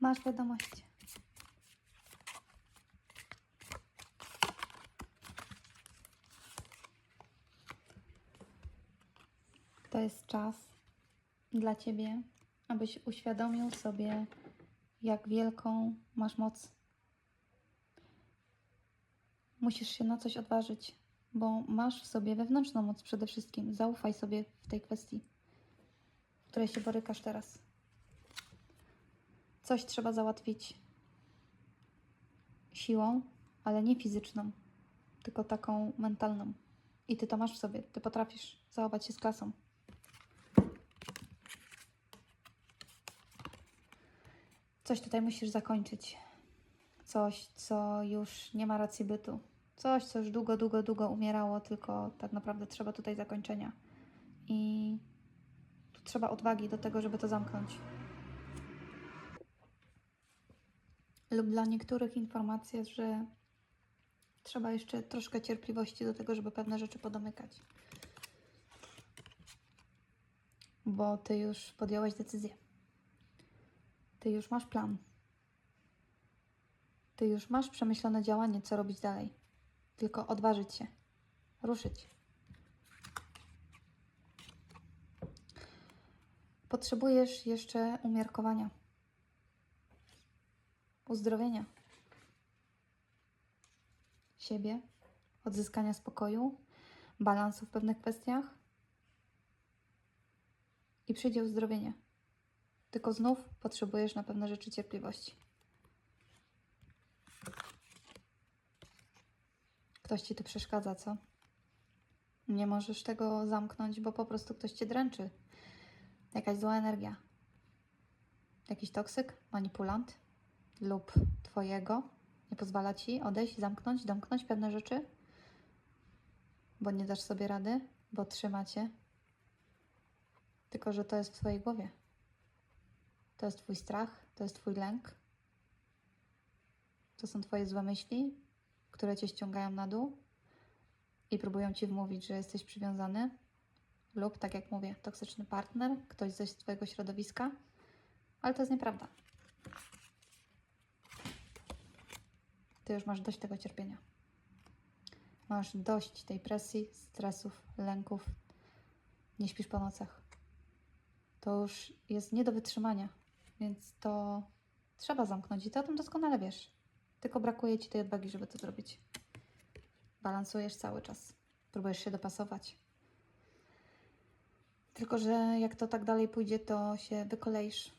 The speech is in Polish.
Masz wiadomość. To jest czas dla Ciebie, abyś uświadomił sobie, jak wielką masz moc. Musisz się na coś odważyć, bo masz w sobie wewnętrzną moc przede wszystkim. Zaufaj sobie w tej kwestii, w której się borykasz teraz. Coś trzeba załatwić siłą, ale nie fizyczną, tylko taką mentalną. I ty to masz w sobie. Ty potrafisz zachować się z klasą. Coś tutaj musisz zakończyć. Coś, co już nie ma racji bytu. Coś, co już długo, długo, długo umierało, tylko tak naprawdę trzeba tutaj zakończenia. I tu trzeba odwagi do tego, żeby to zamknąć. Lub dla niektórych informacja, że trzeba jeszcze troszkę cierpliwości do tego, żeby pewne rzeczy podomykać. Bo ty już podjąłeś decyzję. Ty już masz plan. Ty już masz przemyślane działanie, co robić dalej. Tylko odważyć się, ruszyć. Potrzebujesz jeszcze umiarkowania uzdrowienia siebie, odzyskania spokoju, balansu w pewnych kwestiach i przyjdzie uzdrowienie. Tylko znów potrzebujesz na pewne rzeczy cierpliwości. Ktoś ci tu przeszkadza, co? Nie możesz tego zamknąć, bo po prostu ktoś cię dręczy. Jakaś zła energia. Jakiś toksyk, manipulant lub Twojego nie pozwala Ci odejść, zamknąć, domknąć pewne rzeczy, bo nie dasz sobie rady, bo trzyma Cię. Tylko, że to jest w Twojej głowie. To jest Twój strach, to jest Twój lęk. To są Twoje złe myśli, które Cię ściągają na dół i próbują Ci wmówić, że jesteś przywiązany lub, tak jak mówię, toksyczny partner, ktoś ze Twojego środowiska, ale to jest nieprawda. Ty już masz dość tego cierpienia. Masz dość tej presji, stresów, lęków. Nie śpisz po nocach. To już jest nie do wytrzymania, więc to trzeba zamknąć i ty o tym doskonale wiesz. Tylko brakuje ci tej odwagi, żeby to zrobić. Balansujesz cały czas. Próbujesz się dopasować. Tylko, że jak to tak dalej pójdzie, to się wykoleisz.